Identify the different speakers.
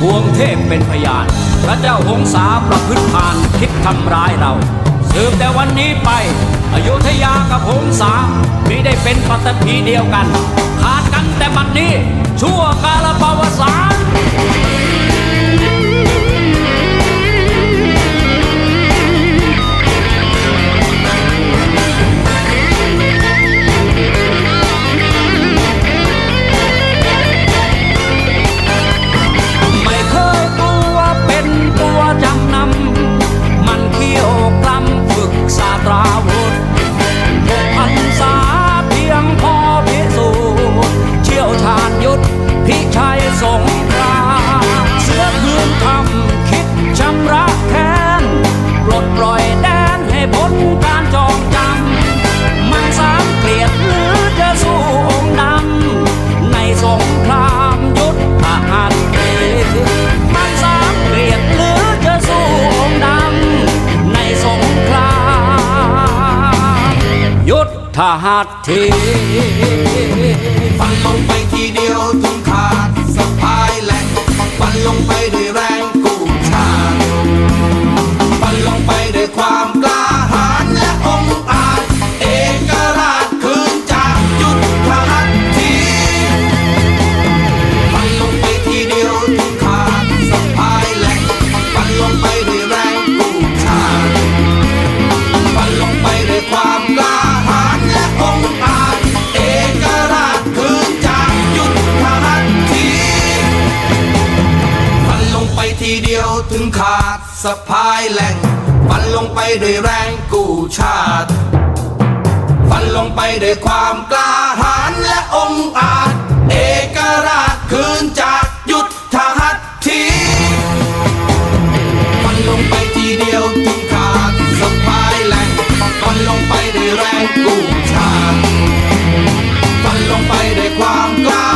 Speaker 1: บวงเทพเป็นพยาน พระเจ้าหงสาประพฤติผ่านคิดทำร้ายเรา สืบแต่วันนี้ไป อยุธยากับหงสาไม่ได้เป็นปัตตภีเดียวกัน ขาดกันแต่บัดนี้ชั่วกาลปวสา ถ้าหากเท
Speaker 2: ฟังลงไปทีเดีย ถึงขาดสะพายแหล่งฟันลงไปด้วยแรงกู้ชาติฟันลงไปด้วยความกล้าหาญและองอาจ เอกราชคืนจากยุทธหัตถีฟันลงไปทีเดียวถึงขาดสะพายแหล่งฟันลงไปด้วยแรงกู้ชาติฟันลงไปด้วยความกล้า